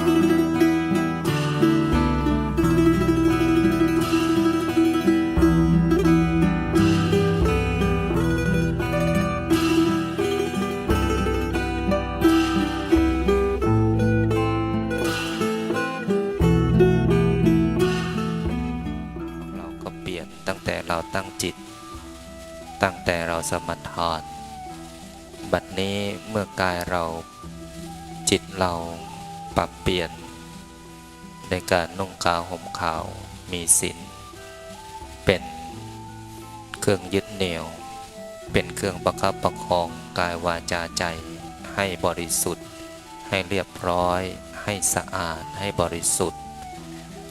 เราก็เปลี่ยนตั้งแต่เราตั้งจิต ตั้งแต่เราสมทาน บัดนี้เมื่อกายเราจิตเรา ปรับเปลี่ยน ในการนุ่งขาวห่มขาวมีศีลเป็นเครื่องยึดเหนี่ยว เป็นเครื่องประคับประคองกายวาจาใจ ให้บริสุทธิ์ ให้เรียบร้อย ให้สะอาดให้บริสุทธิ์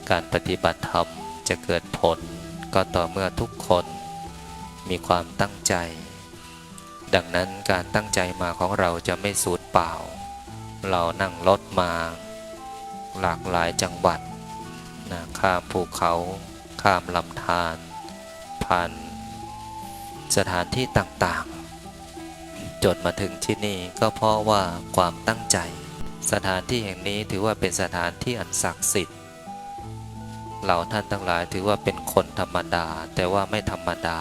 การปฏิบัติธรรมจะเกิดผลก็ต่อเมื่อทุกคนมีความตั้งใจ ดังนั้นการตั้งใจมาของเราจะไม่สูญเปล่า เรานั่งรถมาหลากหลายจังหวัดนะข้ามภูเขา ข้ามลำธารผ่านสถานที่ต่างๆ จนมาถึงที่นี่ก็เพราะว่าความตั้งใจ สถานที่แห่งนี้ถือว่าเป็นสถานที่อันศักดิ์สิทธิ์เราท่านทั้งหลายถือว่าเป็นคนธรรมดา แต่ว่าไม่ธรรมดา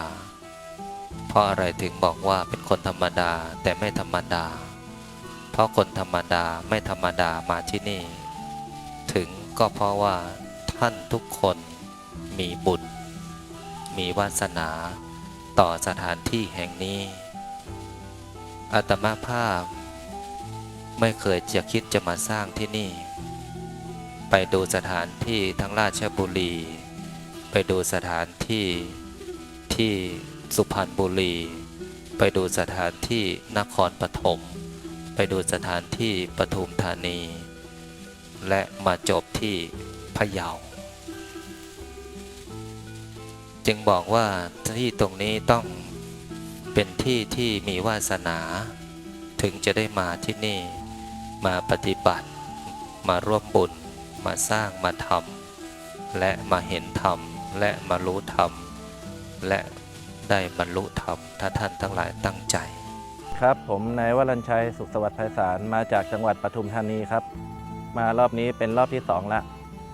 เพราะอะไรถึงบอกว่าเป็นคนธรรมดาแต่ไม่ธรรมดา เพราะคนธรรมดาไม่ธรรมดามาที่นี่ ถึงก็เพราะว่าท่านทุกคนมีบุญ มีวาสนาต่อสถานที่แห่งนี้ อาตมาภาพ ไม่เคยจะคิดจะมาสร้างที่นี่ ไปดูสถานที่ทั้งราชบุรี ไปดูสถานที่ที่สุพรรณบุรี ไปดูสถานที่นครปฐม ไปดูสถานที่ปทุมธานี และมาจบที่พะเยา จึงบอกว่าที่ตรงนี้ต้องเป็นที่ที่มีวาสนา ถึงจะได้มาที่นี่มาปฏิบัติ มาร่วมบุญ มาสร้างมาทำและมาเห็นธรรม และมารู้ธรรม และได้บรรลุธรรม ถ้าท่านทั้งหลายตั้งใจ ครับ ผมนายวรัญชัยสุขสวัสดิ์ไพศาลมาจากจังหวัดปทุมธานีครับ มารอบนี้เป็นรอบที่สองล้ว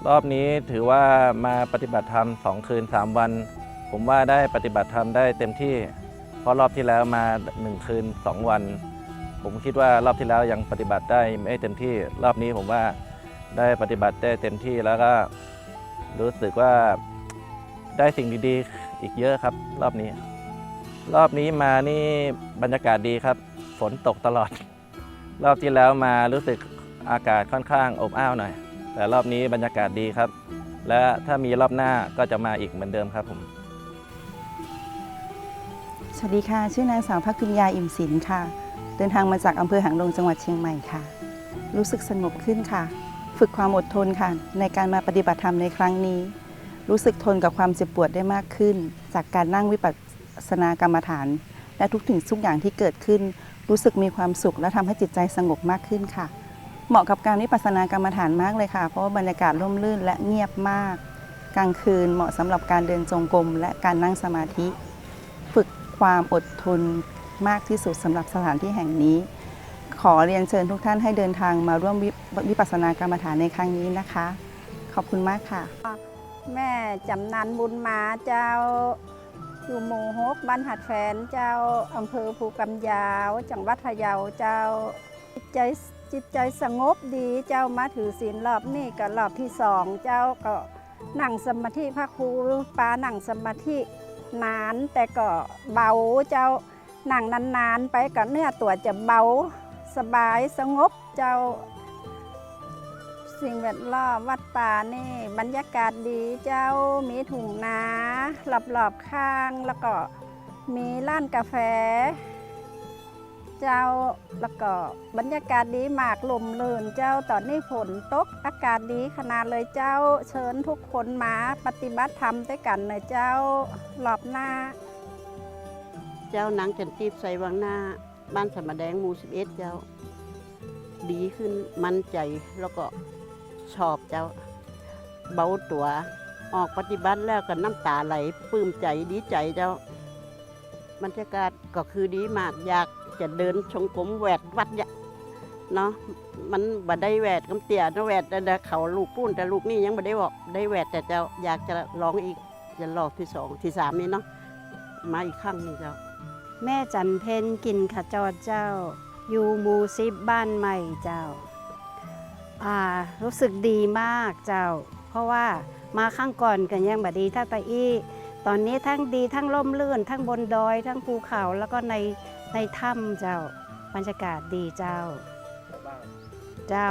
รอบนี้ถือว่ามาปฏิบัติธรรมสองคืนสามวัน ผมว่าได้ปฏิบัติธรรมได้เต็มที่ เพราะรอบที่แล้วมาหนึ่งคืนสองวัน ผมคิดว่ารอบที่แล้วยังปฏิบัติได้ไม่เต็มที่ รอบนี้ผมว่าได้ปฏิบัติได้เต็มที่แล้วก็รู้สึกว่าได้สิ่งดีๆ อีกเยอะครับ รอบนี้ รอบนี้มานี่บรรยากาศดีครับ ฝนตกตลอด รอบที่แล้วมารู้สึกอากาศค่อนข้างอบอ้าวหน่อย แต่รอบนี้บรรยากาศดีครับ และถ้ามีรอบหน้าก็จะมาอีกเหมือนเดิมครับผม สวัสดีค่ะ ชื่อนางสาวพักพิญญาอิ่มศิลป์ค่ะ เดินทางมาจากอำเภอหางดงจังหวัดเชียงใหม่ค่ะ รู้สึกสงบขึ้นค่ะ ฝึกความอดทนค่ะ ในการมาปฏิบัติธรรมในครั้งนี้ รู้สึกทนกับความเจ็บปวดได้มากขึ้น จากการนั่งวิปัส สนากรรมฐาน และทุกถึงทุกอย่างที่เกิดขึ้น รู้สึกมีความสุข และทำให้จิตใจสงบมากขึ้นค่ะ เหมาะกับการวิปัสสนากรรมฐานมากเลยค่ะ เพราะว่าบรรยากาศร่มรื่นและเงียบมาก กลางคืนเหมาะสำหรับการเดินจงกรมและการนั่งสมาธิ ฝึกความอดทนมากที่สุดสำหรับสถานที่แห่งนี้ ขอเรียนเชิญทุกท่านให้เดินทางมาร่วมวิวิปัสสนากรรมฐานในครั้งนี้นะคะ ขอบคุณมากค่ะ แม่จำนันบุญมาเจ้า อยู่หมู่ฮกบ้านหัดแฟนเจ้าอำเภอภูกำยาว จังหวัดพะเยาเจ้าจิตใจจิตใจสงบดีเจ้ามาถือศีลรอบนี้กับรอบที่สองเจ้าก็นั่งสมาธิพระครูปานั่งสมาธินานแต่ก็เบาเจ้านั่งนานๆไปกับเนื้อตัวจะเบา สบายสงบเจ้า สิ่งแวดล้อมวัดป่านี่บรรยากาศดีเจ้ามีถุงนารอบข้างแล้วก็มีร้านกาแฟ เจ้าแล้วก็บรรยากาศดีมากลมลื่นเจ้าตอนนี้ฝนตกอากาศดีขนาดเลยเจ้าเชิญทุกคนมาปฏิบัติธรรมด้วยกันเลยเจ้ารอบหน้า เจ้านางจันทีบใส่วังหน้า บ้านสมแดงหมู่สิบเอ็ดเจ้าดีขึ้นมั่นใจแล้วก็ ชอบเจ้า เบาตัวออกปฏิบัติแล้วก็น้ำตาไหลปลื้มใจดีใจเจ้าบรรยากาศก็คือดีมากอยากจะเดินชงกรมแหวกวัดยะเนาะมันบ่ได้แหวดกำเตี่ยนะแหวดแต่เขาลูกปุ้นแต่ลูกนี่ยังบ่ได้บอกได้แหวดแต่เจ้าอยากจะร้องอีกจะรอบที่สองที่สามนี้เนาะมาอีกครั้งนึงเจ้า แม่จันเพนกินขจรเจ้า อยู่มูซิบบ้านใหม่เจ้า รู้สึกดีมากเจ้า เพราะว่ามาข้างก่อนกันยังบดีถ้าไปอีกตอนนี้ทั้งดีทั้งล่มลื่น ทั้งบนดอย ทั้งภูเขาแล้วก็ในในถ้ำเจ้าบรรยากาศดีเจ้า เจ้า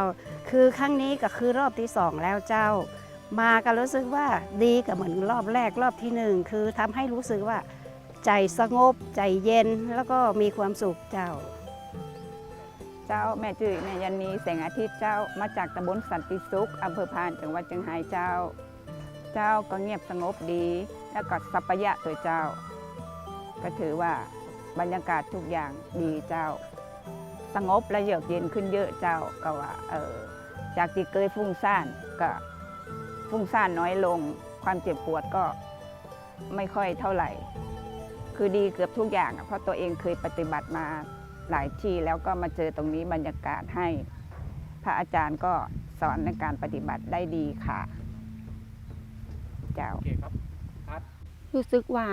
คือครั้งนี้ก็คือรอบที่สองแล้วเจ้า มาก็รู้สึกว่าดีกับเหมือนรอบแรกรอบที่หนึ่งคือทำให้รู้สึกว่า ใจสงบใจเย็นแล้วก็มีความสุขเจ้า เจ้าแม่จื้อแม่ยันนีแสงอาทิตย์เจ้ามาจากตำบลสันติสุขอำเภอพานจังหวัดเชียงรายเจ้า เจ้าก็เงียบสงบดี แล้วก็สัพยะตัวเจ้า ก็ถือว่าบรรยากาศทุกอย่างดีเจ้า สงบและเยือกเย็นขึ้นเยอะเจ้าก็ว่าเออจากที่เคยฟุ้งซ่านก็ฟุ้งซ่านน้อยลง ความเจ็บปวดก็ไม่ค่อยเท่าไหร่ คือดีเกือบทุกอย่างเพราะตัวเองเคยปฏิบัติมา หลายที่แล้วก็มาเจอตรงนี้บรรยากาศให้ พระอาจารย์ก็สอนในการปฏิบัติได้ดีค่ะ เจ้ารู้สึกว่า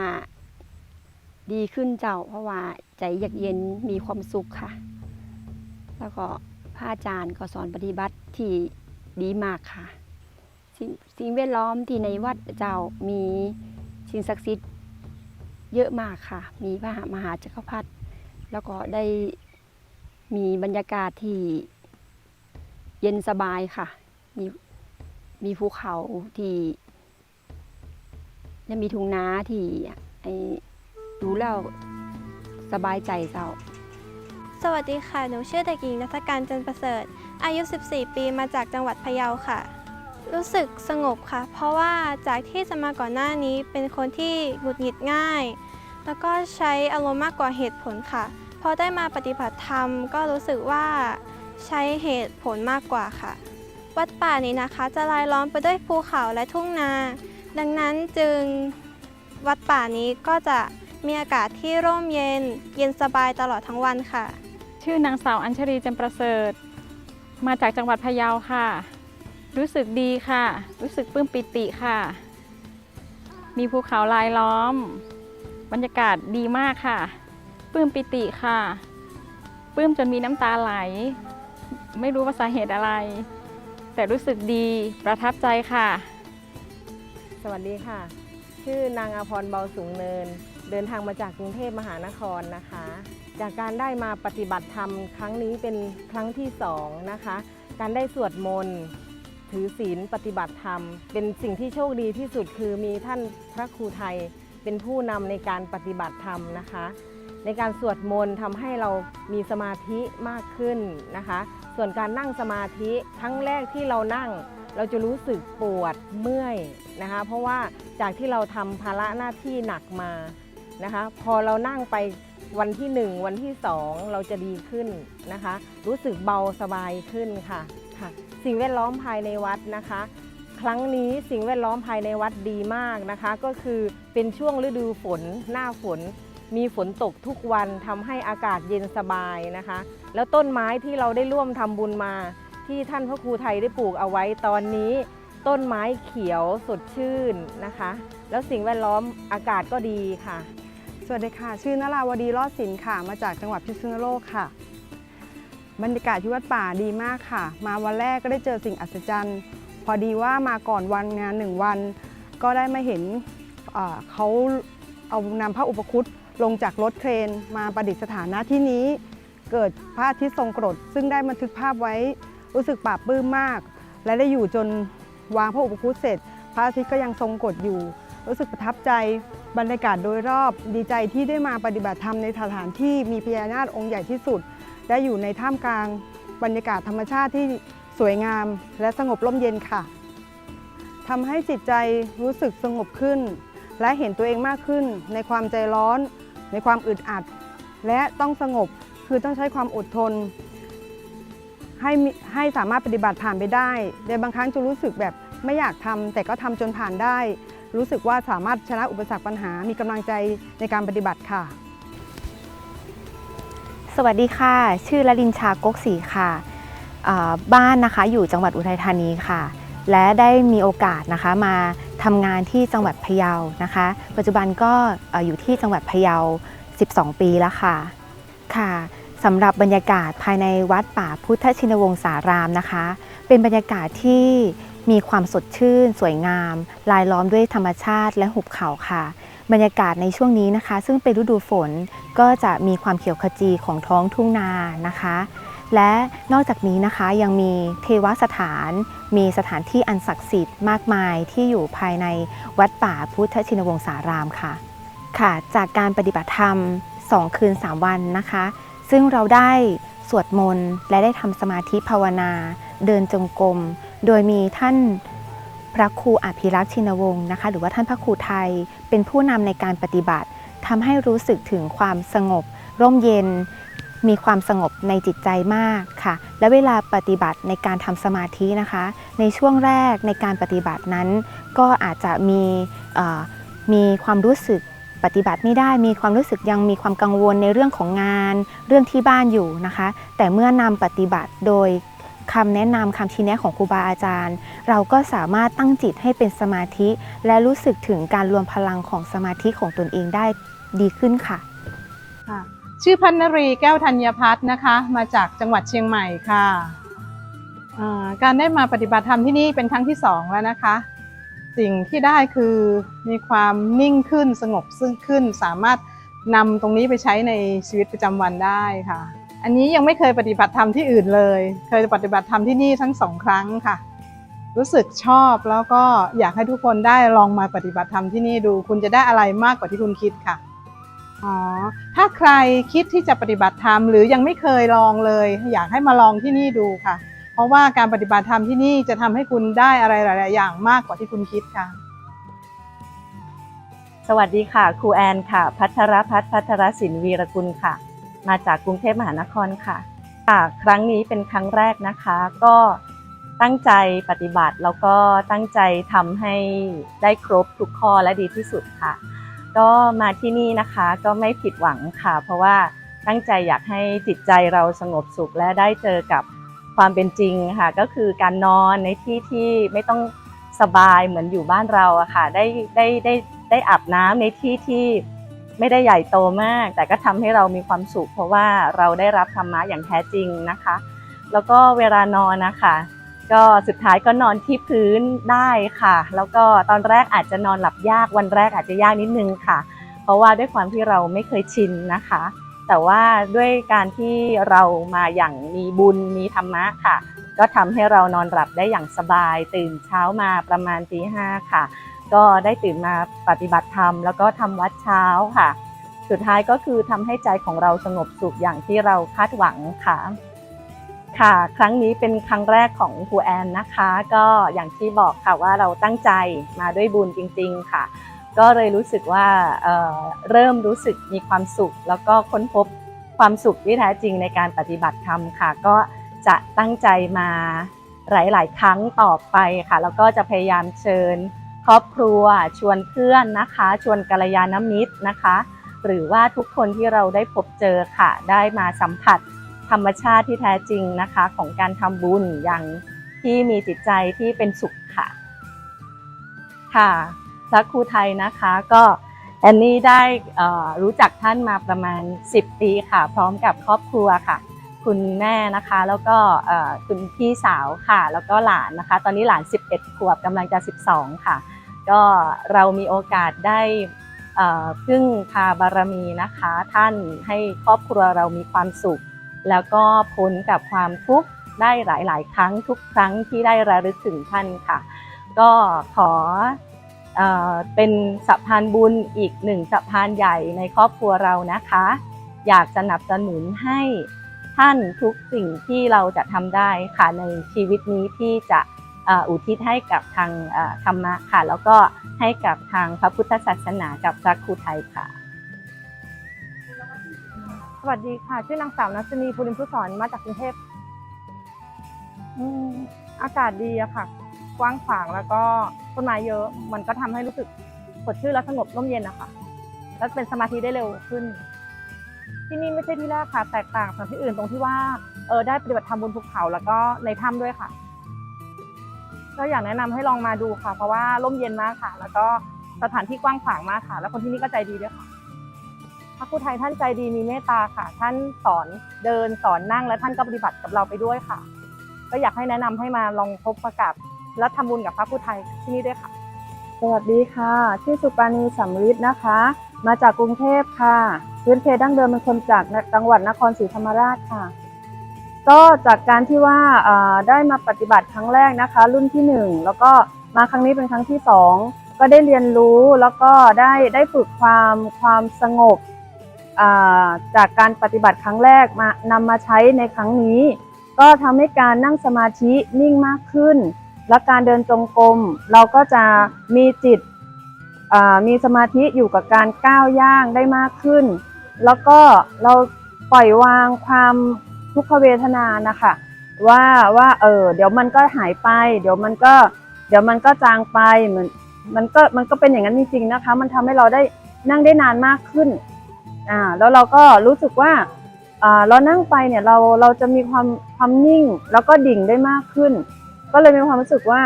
ดีขึ้นเจ้า เพราะว่าใจเยือกเย็นมีความสุขค่ะ แล้วก็พระอาจารย์ก็สอนปฏิบัติที่ดีมากค่ะ สิ่งสิ่งแวดล้อมที่ในวัดเจ้ามีสิ่งศักดิ์สิทธิ์เยอะมากค่ะ มีพระมหาจักรพรรดิ แล้วก็ได้มีบรรยากาศที่เย็นสบายค่ะ มีมีภูเขาที่และมีทุ่งนาที่ไอ้ดูแล้วสบายใจเจ้า สวัสดีค่ะ หนูชื่อเด็กหญิงนัฐการจันประเสริฐ อายุ 14 ปีมาจากจังหวัดพะเยาค่ะ รู้สึกสงบค่ะ เพราะว่าจากที่จะมาก่อนหน้านี้เป็นคนที่หงุดหงิดง่าย แล้วก็ใช้อารมณ์มากกว่าเหตุผลค่ะ พอได้มาปฏิบัติธรรมก็รู้สึกว่าใช้เหตุผลมากกว่าค่ะ วัดป่านี้นะคะจะรายล้อมไปด้วยภูเขาและทุ่งนา ดังนั้นจึงวัดป่านี้ก็จะมีอากาศที่ร่มเย็น เย็นสบายตลอดทั้งวันค่ะ ชื่อนางสาวอัญชรีจำประเสริฐ มาจากจังหวัดพะเยาค่ะ รู้สึกดีค่ะ รู้สึกปลื้มปิติค่ะ มีภูเขาลายล้อม บรรยากาศดีมากค่ะปลื้มปิติค่ะปลื้มจนมีน้ำตาไหล ไม่รู้ว่าสาเหตุอะไร แต่รู้สึกดีประทับใจค่ะ สวัสดีค่ะ ชื่อนางอาพรเบาสูงเนิน เดินทางมาจากกรุงเทพมหานครนะคะ จากการได้มาปฏิบัติธรรมครั้งนี้เป็นครั้งที่สองนะคะ การได้สวดมนต์ถือศีลปฏิบัติธรรม เป็นสิ่งที่โชคดีที่สุดคือมีท่านพระครูไทย เป็นผู้นำในการปฏิบัติธรรมนะคะ ในการสวดมนต์ทำให้เรามีสมาธิมากขึ้นนะคะ ส่วนการนั่งสมาธิครั้งแรกที่เรานั่ง เราจะรู้สึกปวดเมื่อยนะคะ เพราะว่าจากที่เราทำภาระหน้าที่หนักมานะคะ พอเรานั่งไปวันที่ 1 วันที่ 2 เราจะดีขึ้นนะคะ รู้สึกเบาสบายขึ้นค่ะค่ะ สิ่งแวดล้อมภายในวัดนะคะ ครั้งนี้สิ่งแวดล้อมภายในวัดดีมากนะคะ ก็คือเป็นช่วงฤดูฝนหน้าฝน มีฝนตกทุกวันทำให้อากาศเย็นสบายนะคะ แล้วต้นไม้ที่เราได้ร่วมทำบุญมา ที่ท่านพระครูไทยได้ปลูกเอาไว้ตอนนี้ ต้นไม้เขียวสดชื่นนะคะ แล้วสิ่งแวดล้อมอากาศก็ดีค่ะ สวัสดีค่ะ ชื่อนราวดีรอดสินค่ะ มาจากจังหวัดพิษณุโลกค่ะ บรรยากาศที่วัดป่าดีมากค่ะ มาวันแรกก็ได้เจอสิ่งอัศจรรย์ พอดีว่ามาก่อนวันงานหนึ่งวัน ก็ได้มาเห็นเขาเอานำพระอุปคุตลงจากรถเครนมาประดิษฐานณที่นี้ เกิดพระอาทิตย์ทรงกรด ซึ่งได้บันทึกภาพไว้รู้สึกปลาบปลื้มมาก และได้อยู่จนวางพระอุปคุตเสร็จ พระอาทิตย์ก็ยังทรงกรดอยู่ รู้สึกประทับใจบรรยากาศโดยรอบดีใจที่ได้มาปฏิบัติธรรมในสถานที่มีพญานาคองค์ใหญ่ที่สุด ได้อยู่ในท่ามกลางบรรยากาศธรรมชาติที่ สวยงามและสงบร่มเย็นค่ะทำให้จิตใจรู้สึกสงบขึ้น และเห็นตัวเองมากขึ้น ในความใจร้อน ในความอึดอัด และต้องสงบคือต้องใช้ความอดทน ให้ให้สามารถปฏิบัติผ่านไปได้ในบางครั้งจะรู้สึกแบบไม่อยากทำแต่ก็ทำจนผ่านได้ รู้สึกว่าสามารถชนะอุปสรรคปัญหา มีกำลังใจในการปฏิบัติค่ะ สวัสดีค่ะ ชื่อละลินชากกศรีค่ะ บ้านนะคะอยู่จังหวัดอุทัยธานีค่ะ และได้มีโอกาสนะคะมาทำงานที่จังหวัดพะเยานะคะ ปัจจุบันก็เอ่ออยู่ที่จังหวัดพะเยา 12 ปีแล้วค่ะค่ะสำหรับบรรยากาศภายในวัดป่าพุทธชินวงศารามนะคะ เป็นบรรยากาศที่มีความสดชื่น สวยงาม ลายล้อมด้วยธรรมชาติและหุบเขาค่ะ บรรยากาศในช่วงนี้นะคะ ซึ่งเป็นฤดูฝนก็จะมีความเขียวขจีของท้องทุ่งนานะคะ และนอกจากนี้นะคะยังมีเทวสถาน มีสถานที่อันศักดิ์สิทธิ์มากมายที่อยู่ภายในวัดป่าพุทธชินวงศารามค่ะค่ะ จากการปฏิบัติธรรม 2 คืน 3 วันนะคะ ซึ่งเราได้สวดมนต์และได้ทำสมาธิภาวนา เดินจงกรมโดยมีท่านพระครูอภิรักษ์ชินวงศ์นะคะ หรือว่าท่านพระครูไทยเป็นผู้นำในการปฏิบัติทำให้รู้สึกถึงความสงบ ร่มเย็น มีความสงบในจิตใจมากค่ะ และเวลาปฏิบัติในการทำสมาธินะคะ ในช่วงแรกในการปฏิบัตินั้น ก็อาจจะมีมีความรู้สึกปฏิบัติไม่ได้มีความรู้สึกยังมีความกังวลในเรื่องของงาน เรื่องที่บ้านอยู่นะคะ แต่เมื่อนำปฏิบัติโดยคำแนะนำคำชี้แนะของครูบาอาจารย์ เราก็สามารถตั้งจิตให้เป็นสมาธิ และรู้สึกถึงการรวมพลังของสมาธิของตนเองได้ดีขึ้นค่ะค่ะ ชื่อพันนรีแก้วธัญพัฒน์นะคะ มาจากจังหวัดเชียงใหม่ค่ะการได้มาปฏิบัติธรรมที่นี่เป็นครั้งที่สองแล้วนะคะ สิ่งที่ได้คือมีความนิ่งขึ้นสงบซึ่งขึ้นสามารถนำตรงนี้ไปใช้ในชีวิตประจำวันได้ค่ะ อันนี้ยังไม่เคยปฏิบัติธรรมที่อื่นเลย เคยปฏิบัติธรรมที่นี่ทั้งสองครั้งค่ะ รู้สึกชอบแล้วก็อยากให้ทุกคนได้ลองมาปฏิบัติธรรมที่นี่ดู คุณจะได้อะไรมากกว่าที่คุณคิดค่ะ อ๋อ ถ้าใครคิดที่จะปฏิบัติธรรมหรือยังไม่เคยลองเลย อยากให้มาลองที่นี่ดูค่ะ เพราะว่าการปฏิบัติธรรมที่นี่จะทำให้คุณได้อะไรหลาย ๆ อย่างมากกว่าที่คุณคิดค่ะ สวัสดีค่ะ ครูแอนค่ะ พัทรพัฒพัทรศิลวีรกุลค่ะ มาจากกรุงเทพมหานครค่ะค่ะ ครั้งนี้เป็นครั้งแรกนะคะ ก็ตั้งใจปฏิบัติแล้วก็ตั้งใจทำให้ได้ครบทุกข้อและดีที่สุดค่ะ ก็มาที่นี่นะคะก็ไม่ผิดหวังค่ะ เพราะว่าตั้งใจอยากให้จิตใจเราสงบสุขและได้เจอกับความเป็นจริงค่ะ ก็คือการนอนในที่ที่ไม่ต้องสบายเหมือนอยู่บ้านเราอะค่ะได้ได้ได้ได้อาบน้ำในที่ที่ไม่ได้ใหญ่โตมาก แต่ก็ทำให้เรามีความสุข เพราะว่าเราได้รับธรรมะอย่างแท้จริงนะคะ แล้วก็เวลานอนนะคะ ก็สุดท้ายก็นอนที่พื้นได้ค่ะ แล้วก็ตอนแรกอาจจะนอนหลับยากวันแรกอาจจะยากนิดนึงค่ะ เพราะว่าด้วยความที่เราไม่เคยชินนะคะ แต่ว่าด้วยการที่เรามาอย่างมีบุญมีธรรมะค่ะ ก็ทำให้เรานอนหลับได้อย่างสบาย ตื่นเช้ามาประมาณตีห้าค่ะ ก็ได้ตื่นมาปฏิบัติธรรม แล้วก็ทำวัดเช้าค่ะ สุดท้ายก็คือทำให้ใจของเราสงบสุขอย่างที่เราคาดหวังค่ะ ค่ะ ครั้งนี้เป็นครั้งแรกของครูแอนนะคะ ก็อย่างที่บอกค่ะว่าเราตั้งใจมาด้วยบุญจริง ๆค่ะ ก็เลยรู้สึกว่าเเริ่มรู้สึกมีความสุข แล้วก็ค้นพบความสุขที่แท้จริงในการปฏิบัติธรรมค่ะ ก็จะตั้งใจมาหลาย ๆ ครั้งต่อไปค่ะ แล้วก็จะพยายามเชิญครอบครัวชวนเพื่อนนะคะ ชวนกัลยาณมิตรนะคะ หรือว่าทุกคนที่เราได้พบเจอค่ะ ได้มาสัมผัส ธรรมชาติที่แท้จริงนะคะ ของการทำบุญอย่างที่มีจิตใจที่เป็นสุขค่ะ ค่ะพระครูไทยนะคะก็แอนนี่ได้รู้จักท่านมาประมาณ 10 ปีค่ะ พร้อมกับครอบครัวค่ะ คุณแม่นะคะแล้วก็คุณพี่สาวค่ะ แล้วก็หลานนะคะ ตอนนี้หลาน 11 ขวบกำลังจะ 12 ค่ะ ก็เรามีโอกาสได้พึ่งพาบารมีนะคะ ท่านให้ครอบครัวเรามีความสุข แล้วก็พ้นกับความทุกข์ได้หลาย ๆ ครั้งทุกครั้งที่ได้ระลึกถึงท่านค่ะ ก็ขอเป็นสะพานบุญอีกหนึ่งสะพานใหญ่ในครอบครัวเรานะคะ อยากสนับสนุนให้ท่านทุกสิ่งที่เราจะทำได้ค่ะในชีวิตนี้ที่จะอุทิศให้กับทางธรรมะค่ะ แล้วก็ให้กับทางพระพุทธศาสนากับพระครูไทยค่ะ สวัสดีค่ะ ชื่อนางสาวนัชนีภูริมพุสอนมาจากกรุงเทพอืมอากาศดีอะค่ะ กว้างขวางแล้วก็ต้นไม้เยอะ มันก็ทำให้รู้สึกสดชื่นและสงบร่มเย็นนะคะแล้วเป็นสมาธิได้เร็วขึ้น ที่นี่ไม่ใช่ที่แรกค่ะ แตกต่างจากที่อื่นตรงที่ว่าเออได้ปฏิบัติธรรมบนภูเขาแล้วก็ในถ้ำด้วยค่ะ ก็อยากแนะนำให้ลองมาดูค่ะ เพราะว่าร่มเย็นมากค่ะ แล้วก็สถานที่กว้างขวางมากค่ะ แล้วคนที่นี่ก็ใจดีด้วยค่ะ ระครูไทยท่านใจดีมีเมตตาค่ะ ท่านสอนเดินสอนนั่งและท่านก็ปฏิบัติกับเราไปด้วยค่ะ ก็อยากให้แนะนำให้มาลองพบประกับและทำบุญกับพระครูไทยที่นี่ด้วยค่ะ สวัสดีค่ะ ชื่อสุปาณีสัมฤทธิ์นะคะ มาจากกรุงเทพค่ะ พื้นเพดั้งเดิมเป็นคนจากจังหวัดนครศรีธรรมราชค่ะ ก็จากการที่ว่าได้มาปฏิบัติครั้งแรกนะคะ รุ่นที่หนึ่งแล้วก็มาครั้งนี้เป็นครั้งที่สองก็ได้เรียนรู้แล้วก็ได้ได้ฝึกความความสงบ จากการปฏิบัติครั้งแรกมานำมาใช้ในครั้งนี้ ก็ทำให้การนั่งสมาธินิ่งมากขึ้น และการเดินจงกรมเราก็จะมีจิตมีสมาธิอยู่กับการก้าวย่างได้มากขึ้น แล้วก็เราปล่อยวางความทุกขเวทนานะคะว่าว่าเออเดี๋ยวมันก็หายไป เดี๋ยวมันก็เดี๋ยวมันก็จางไปเหมือนมันก็มันก็เป็นอย่างนั้นจริงๆนะคะ มันทำให้เราได้นั่งได้นานมากขึ้น อ่าแล้วเราก็รู้สึกว่าอ่าเรานั่งไปเนี่ยเราเราจะมีความความนิ่งแล้วก็ดิ่งได้มากขึ้น ก็เลยมีความรู้สึกว่า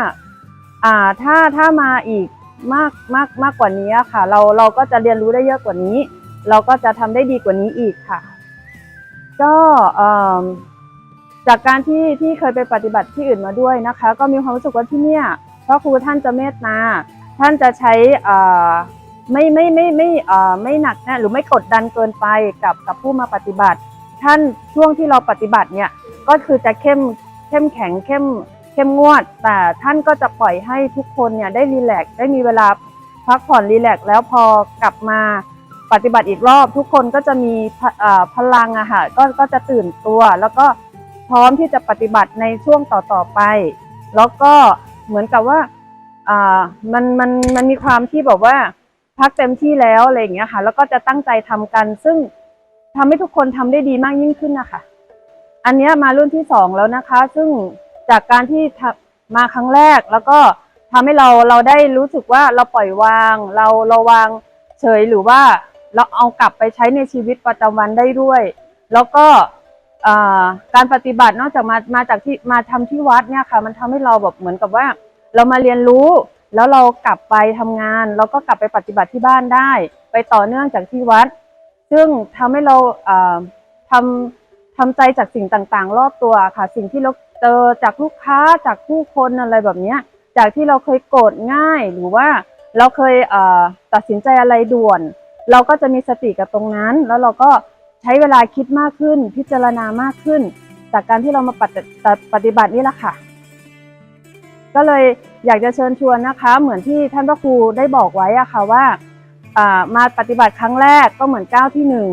อ่าถ้าถ้ามาอีกมากมากมากกว่านี้ค่ะ เราเราก็จะเรียนรู้ได้เยอะกว่านี้ เราก็จะทำได้ดีกว่านี้อีกค่ะ ก็จากการที่ที่เคยไปปฏิบัติที่อื่นมาด้วยนะคะ ก็มีความรู้สึกว่าที่เนี่ยพระครูท่านจะเมตตาท่านจะใช้อ่อ ไม่ไม่ไม่ไม่เอ่อไม่หนักแน่หรือไม่กดดันเกินไปกับกับผู้มาปฏิบัติ ท่านช่วงที่เราปฏิบัติเนี่ยก็คือจะเข้มเข้มแข็งเข้มเข้มงวด แต่ท่านก็จะปล่อยให้ทุกคนเนี่ยได้รีแลกซ์ได้มีเวลาพักผ่อนรีแลกซ์แล้วพอกลับมาปฏิบัติอีกรอบ ทุกคนก็จะมีพเอ่อพลังอะค่ะก็ก็จะตื่นตัว แล้วก็พร้อมที่จะปฏิบัติในช่วงต่อๆไป แล้วก็เหมือนกับว่าอ่ามันมันมันมีความที่แบบว่า พักเต็มที่แล้วอะไรอย่างเงี้ยค่ะ แล้วก็จะตั้งใจทำกัน ซึ่งทำให้ทุกคนทำได้ดีมากยิ่งขึ้นนะคะอันเนี้ยมารุ่นที่สองแล้วนะคะ ซึ่งจากการที่มาครั้งแรกแล้วก็ทำให้เราเราได้รู้สึกว่าเราปล่อยวาง เราเราวางเฉยหรือว่าเราเอากลับไปใช้ในชีวิตประจำวันได้ด้วย แล้วก็การปฏิบัตินอกจากมามาจากที่มาทำที่วัดเนี่ยค่ะ มันทำให้เราแบบเหมือนกับว่า เรามาเรียนรู้ แล้วเรากลับไปทำงานแล้วก็กลับไปปฏิบัติที่บ้านได้ ไปต่อเนื่องจากที่วัด ซึ่งทำให้เราอ่าทำทำใจจากสิ่งต่างๆ รอบตัวค่ะ สิ่งที่เราเจอจากลูกค้าจากผู้คนอะไรแบบเนี้ยจากที่เราเคยโกรธง่ายหรือว่าเราเคยเตัดสินใจอะไรด่วน เราก็จะมีสติกับตรงนั้น แล้วเราก็ใช้เวลาคิดมากขึ้น พิจารณามากขึ้น จากการที่เรามาปฏิบัตินี่แหละค่ะ ก็เลย อยากจะเชิญชวนนะคะ เหมือนที่ท่านพระครูได้บอกไว้อะค่ะว่ามาปฏิบัติครั้งแรกก็เหมือนก้าวที่หนึ่ง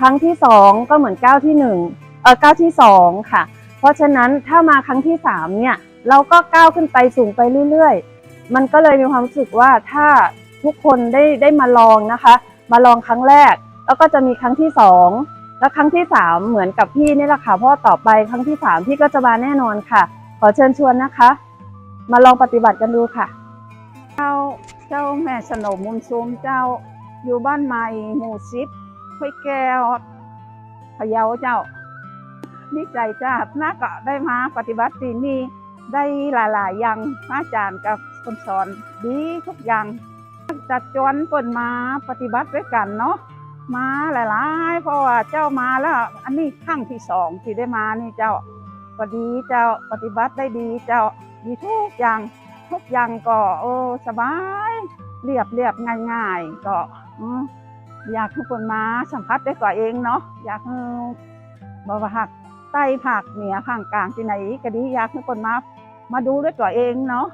ครั้งที่สองก็เหมือนก้าวที่หนึ่งเออก้าวที่สองค่ะ เพราะฉะนั้นถ้ามาครั้งที่สามเนี่ยเราก็ก้าวขึ้นไปสูงไปเรื่อยๆ มันก็เลยมีความรู้สึกว่าถ้าทุกคนได้ได้มาลองนะคะ มาลองครั้งแรก แล้วก็จะมีครั้งที่สองแล้วครั้งที่สามเหมือนกับพี่นี่แหละค่ะเพราะว่าต่อไปครั้งที่สามพี่ก็จะมาแน่นอนค่ะ ขอเชิญชวนนะคะ มาลองปฏิบัติกันดูค่ะ เจ้าเจ้าแม่สนมมุนซุมเจ้าอยู่บ้านใหม่หมู่สิบห้วยแก้วพะเยาเจ้าดีใจจ้าน่าก็ได้มาปฏิบัติที่นี่ได้หลายๆอย่างพระอาจารย์กับคนสอนดีทุกอย่างจัดจวนเปิดมาปฏิบัติด้วยกันเนาะมาหลายๆเพราะว่าเจ้ามาแล้ว อันนี้ครั้งที่สองที่ได้มานี่เจ้าก็ดีเจ้าปฏิบัติได้ดีเจ้า ดีทุกอย่างทุกอย่างก็เออสบาย เรียบเรียบง่ายง่ายๆก็อยากให้คนมาสัมผัสได้กว่าเองเนาะอยากบว่าหักใต้ผักเหนือข้างกลางที่ไหนก็ดีอยากให้คนมามาดูด้วยตัวเองเนาะ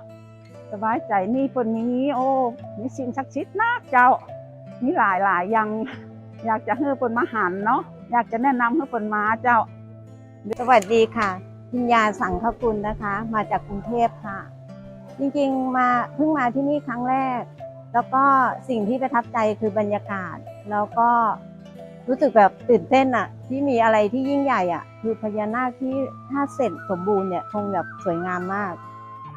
สบายใจนี่คนนี้โอ้มีสิ่งศักดิ์สิทธิ์นะเจ้ามีหลายหลายอย่างอยากจะให้คนมาหันเนาะอยากจะแนะนำให้คนมาเจ้า สวัสดีค่ะ พิญญาสังคกุลนะคะ มาจากกรุงเทพค่ะ จริงๆมาเพิ่งมาที่นี่ครั้งแรก แล้วก็สิ่งที่ประทับใจคือบรรยากาศ แล้วก็รู้สึกแบบตื่นเต้นอะที่มีอะไรที่ยิ่งใหญ่อะคือพญานาคที่ถ้าเสร็จสมบูรณ์เนี่ยคงแบบสวยงามมาก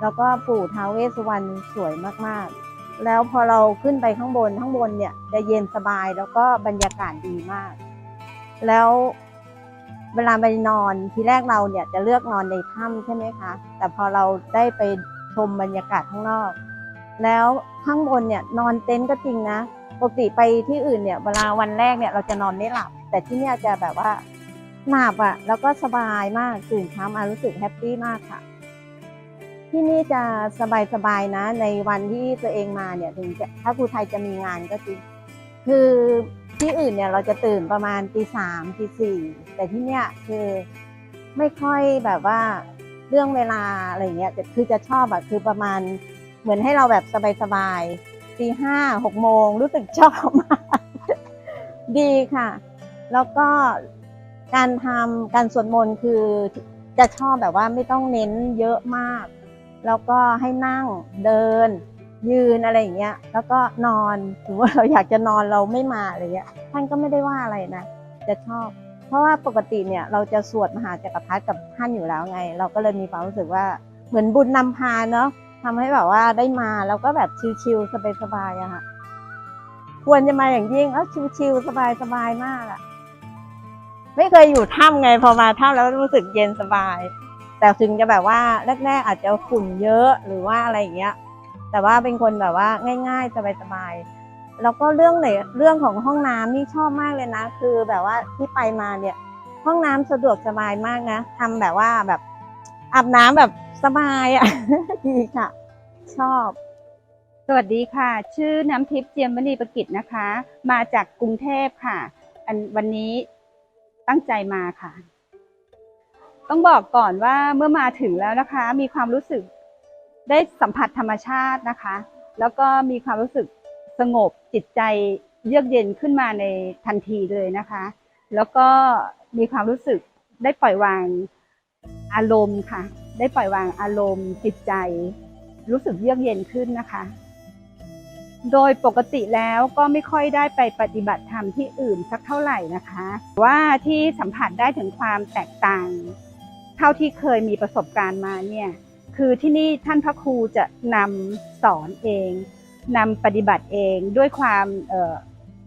แล้วก็ปู่ท้าวเวสสุวรรณสวยมากๆ แล้วพอเราขึ้นไปข้างบนข้างบนเนี่ยจะเย็นสบายแล้วก็บรรยากาศดีมาก แล้ว เวลาไปนอนทีแรกเราเนี่ยจะเลือกนอนในถ้ำใช่ไหมคะ แต่พอเราได้ไปชมบรรยากาศข้างนอก แล้วข้างบนเนี่ยนอนเต็นท์ก็จริงนะปกติไปที่อื่นเนี่ยเวลาวันแรกเนี่ยเราจะนอนไม่หลับ แต่ที่เนี่ยจะแบบว่าหลับอะ่ะแล้วก็สบายมากตื่นเช้ามารู้สึกแฮปปี้มากค่ะ ที่นี่จะสบายๆนะ ในวันที่ตัวเองมาเนี่ยถึงจะถ้าครูไทยจะมีงานก็จริงคือที่อื่นเนี่ยเราจะตื่นประมาณตีสามตีสี่ แต่ที่เนี่ยคือไม่ค่อยแบบว่าเรื่องเวลาอะไรเงี้ยคือจะชอบอะคือประมาณเหมือนให้เราแบบสบายๆตีห้าหกโมงรู้สึกชอบมากดีค่ะ แล้วก็การทำการสวดมนต์คือจะชอบแบบว่าไม่ต้องเน้นเยอะมาก แล้วก็ให้นั่งเดิน ยืนอะไรอย่างเงี้ย แล้วก็นอนถือว่าเราอยากจะนอนเราไม่มาอะไรเงี้ยท่านก็ไม่ได้ว่าอะไรนะ จะชอบ เพราะว่าปกติเนี่ยเราจะสวดมหาจักรพรรดิกับท่านอยู่แล้วไง เราก็เลยมีความรู้สึกว่าเหมือนบุญนำพาเนาะทำให้แบบว่าได้มาแล้วก็แบบชิลๆสบายๆอะค่ะควรจะมาอย่างยิ่งแล้วชิลๆสบายๆมากอะไม่เคยอยู่ถ้ำไงพอมาถ้ำแล้วรู้สึกเย็นสบาย แต่ถึงจะแบบว่าแรกๆอาจจะฝุ่นเยอะหรือว่าอะไรอย่างเงี้ย แต่ว่าเป็นคนแบบว่าง่าย ๆสบายๆ แล้วก็เรื่องไหนเรื่องของห้องน้ำนี่ชอบมากเลยนะ คือแบบว่าที่ไปมาเนี่ย ห้องน้ำสะดวกสบายมากนะทำแบบว่าแบบอาบน้ำแบบสบายอะดีค่ะ ชอบ สวัสดีค่ะ ชื่อน้ำทิพย์เจียมมณีประกิจนะคะ มาจากกรุงเทพค่ะ อันวันนี้ตั้งใจมาค่ะ ต้องบอกก่อนว่าเมื่อมาถึงแล้วนะคะ มีความรู้สึกได้สัมผัสธรรมชาตินะคะ แล้วก็มีความรู้สึก สงบจิตใจเยือกเย็นขึ้นมาในทันทีเลยนะคะ แล้วก็มีความรู้สึกได้ปล่อยวางอารมณ์ค่ะ ได้ปล่อยวางอารมณ์จิตใจ รู้สึกเยือกเย็นขึ้นนะคะ โดยปกติแล้วก็ไม่ค่อยได้ไปปฏิบัติธรรมที่อื่นสักเท่าไหร่นะคะ ว่าที่สัมผัสได้ถึงความแตกต่าง เท่าที่เคยมีประสบการณ์มาเนี่ยคือที่นี่ท่านพระครูจะนำสอนเอง นำปฏิบัติเองด้วยความ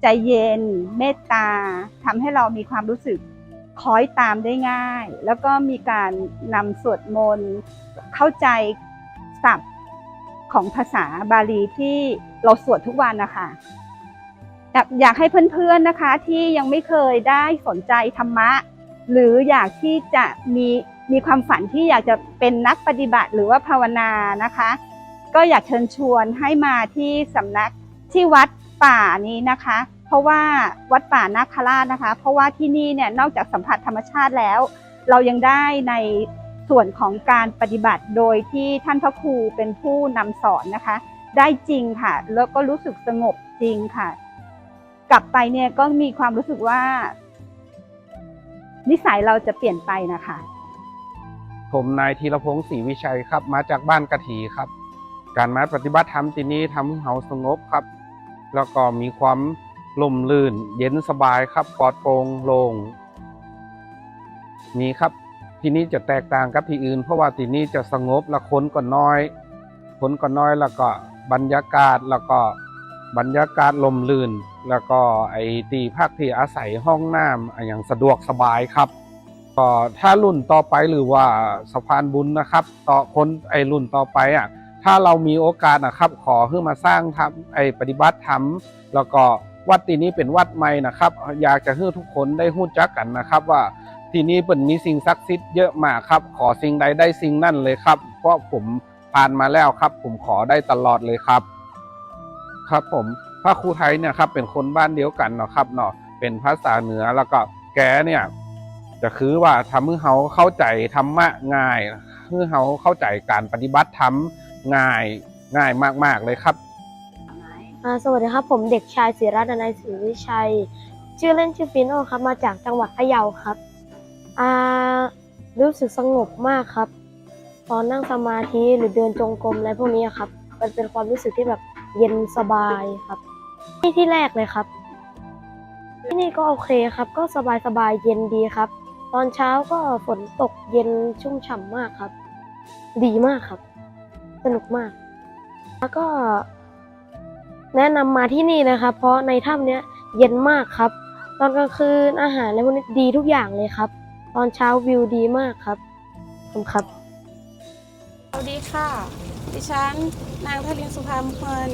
ใจเย็น เมตตาทำให้เรามีความรู้สึกคล้อยตามได้ง่าย แล้วก็มีการนำสวดมนต์เข้าใจศัพท์ของภาษาบาลีที่เราสวดทุกวันนะคะอยากให้เพื่อนๆนะคะที่ยังไม่เคยได้สนใจธรรมะ หรืออยากที่จะมีมีความฝันที่อยากจะเป็นนักปฏิบัติหรือว่าภาวนานะคะ ก็อยากเชิญชวนให้มาที่สำนักที่วัดป่านี้นะคะ เพราะว่าวัดป่านาคราชนะคะ เพราะว่าที่นี่เนี่ยนอกจากสัมผัสธรรมชาติแล้ว เรายังได้ในส่วนของการปฏิบัติโดยที่ท่านพระครูเป็นผู้นำสอนนะคะ ได้จริงค่ะ แล้วก็รู้สึกสงบจริงค่ะ กลับไปเนี่ยก็มีความรู้สึกว่า นิสัยเราจะเปลี่ยนไปนะคะ ผมนายธีรพงศ์ศรีวิชัยครับ มาจากบ้านกะถีครับ การมาปฏิบัติธรรมที่นี้ทำให้เราสงบครับ แล้วก็มีความลมลื่น เย็นสบายครับปลอดโปร่งโล่งนี่ครับที่นี่จะแตกต่างกับที่อื่น เพราะว่าที่นี่จะสงบและคนก็น้อยคนก็น้อยแล้วก็บรรยากาศแล้วก็บรรยากาศลมลื่น แล้วก็ไอตีพักที่อาศัยห้องน้ำอย่างสะดวกสบายครับก็ถ้ารุ่นต่อไปหรือว่าสะพานบุญนะครับ ต่อคนไอรุ่นต่อไปอะ ถ้าเรามีโอกาสนะครับ ขอให้มาสร้างทำไอปฏิบัติธรรมแล้วก็วัดที่นี้เป็นวัดใหม่นะครับ อยากจะให้ทุกคนได้รู้จักกันนะครับ ว่าที่นี่เป็นมีสิ่งศักดิ์สิทธิ์เยอะมากครับ ขอสิ่งใดได้สิ่งนั่นเลยครับ เพราะผมผ่านมาแล้วครับ ผมขอได้ตลอดเลยครับ ครับผมพระครูไทยเนี่ยครับเป็นคนบ้านเดียวกันเนาะครับเนาะเป็นภาษาเหนือแล้วก็แกเนี่ยจะคือว่าทำให้เขาเข้าใจธรรมะง่ายให้เขาเข้าใจการปฏิบัติธรรม ง่ายง่ายมาก ๆ เลยครับอ่าสวัสดีครับ ผมเด็กชายศิรัตน์นายศรีวิชัย ชื่อเล่นชื่อฟิโนครับ มาจากจังหวัดพะเยาครับอ่ารู้สึกสงบมากครับ ตอนนั่งสมาธิหรือเดินจงกรมอะไรพวกนี้ครับ มันเป็นความรู้สึกที่แบบเย็นสบายครับ ที่ที่แรกเลยครับ ที่นี่ก็โอเคครับ ก็สบายสบายเย็นดีครับ ตอนเช้าก็ฝนตกเย็นชุ่มฉ่ำมากครับ ดีมากครับ สนุกมาก แล้วก็แนะนำมาที่นี่นะครับ เพราะในถ้ำเนี้ยเย็นมากครับ ตอนกลางคืนอาหารอะพวกนี้ดีทุกอย่างเลยครับ ตอนเช้าวิวดีมากครับขอบคุณครับ สวัสดีค่ะ ดิฉันนางทลินสุภาพเพลิน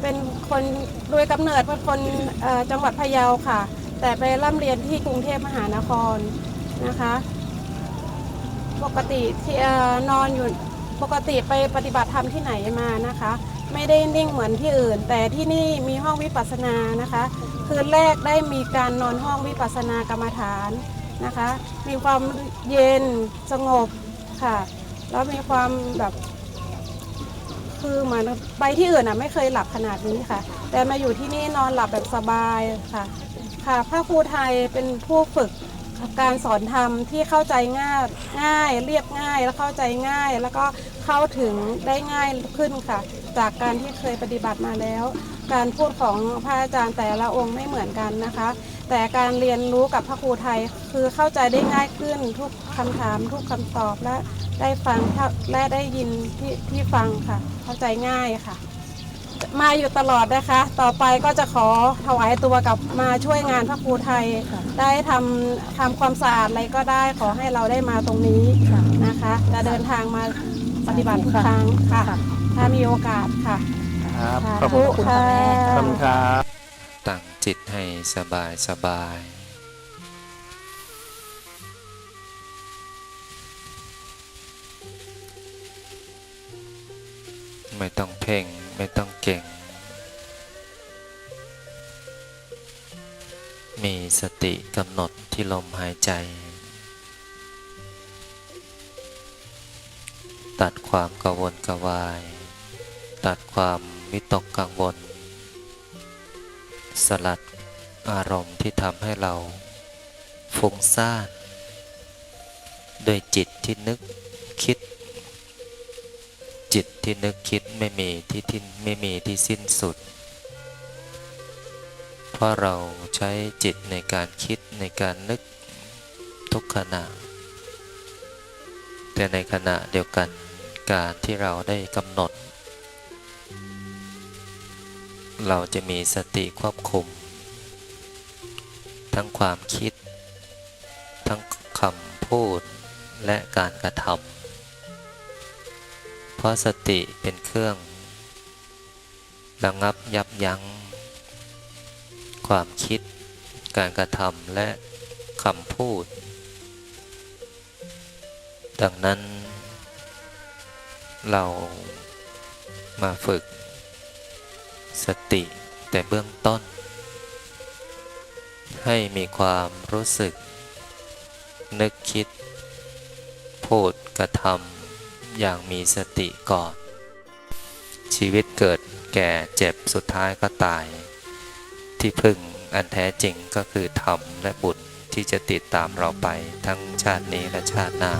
เป็นคนโดยกำเนิดเป็นคนเอ่อจังหวัดพะเยาค่ะ แต่ไปร่ำเรียนที่กรุงเทพมหานครนะคะ ปกติที่เอ่อนอนอยู่ ปกติไปปฏิบัติธรรมที่ไหนมานะคะ ไม่ได้นิ่งเหมือนที่อื่น แต่ที่นี่มีห้องวิปัสสนานะคะ คืนแรกได้มีการนอนห้องวิปัสสนากรรมฐานนะคะ มีความเย็นสงบค่ะ แล้วมีความแบบคือเหมือนไปที่อื่นอะไม่เคยหลับขนาดนี้ค่ะ แต่มาอยู่ที่นี่นอนหลับแบบสบายค่ะ ค่ะพระครูไทยเป็นผู้ฝึก การสอนธรรมที่เข้าใจง่ายง่าย เรียบง่ายแล้วเข้าใจง่าย แล้วก็เข้าถึงได้ง่ายขึ้นค่ะ จากการที่เคยปฏิบัติมาแล้ว การพูดของพระอาจารย์แต่ละองค์ไม่เหมือนกันนะคะ แต่การเรียนรู้กับพระครูไทยคือเข้าใจได้ง่ายขึ้น ทุกคำถามทุกคำตอบและได้ฟังและได้ยินที่ที่ฟังค่ะ เข้าใจง่ายค่ะ มาอยู่ตลอดนะคะ ต่อไปก็จะขอถวายตัวกับมาช่วยงานพระครูไทย ได้ทำทำความสะอาดอะไรก็ได้ขอให้เราได้มาตรงนี้นะคะ จะเดินทางมาปฏิบัติทุกครั้งค่ะ ถ้ามีโอกาสค่ะครับสาขอบธุคุณค่ะขอบคุณครับตั้งจิตให้สบายสบายไม่ต้องเพ่ง ไม่ต้องเก่ง มีสติกำหนดที่ลมหายใจ ตัดความกังวลกวาย ตัดความวิตกกังวล สลัดอารมณ์ที่ทำให้เราฟุ้งซ่านโดยจิตที่นึกคิด จิตที่นึกคิด ไม่มีที่ที่ไม่มีที่สิ้นสุด เพราะเราใช้จิตในการคิดในการนึกทุกขณะ แต่ในขณะเดียวกันการที่เราได้กำหนด เราจะมีสติควบคุม ทั้งความคิด ทั้งคำพูดและการกระทำ เพราะสติเป็นเครื่อง ระงับยับยั้ง ความคิด การกระทำและคำพูด ดังนั้น เรามาฝึก สติแต่เบื้องต้น ให้มีความรู้สึก นึกคิด พูดกระทำ อย่างมีสติก่อน ชีวิตเกิดแก่เจ็บสุดท้ายก็ตาย ที่พึ่งอันแท้จริงก็คือธรรมและบุญที่จะติดตามเราไปทั้งชาตินี้และชาติหน้า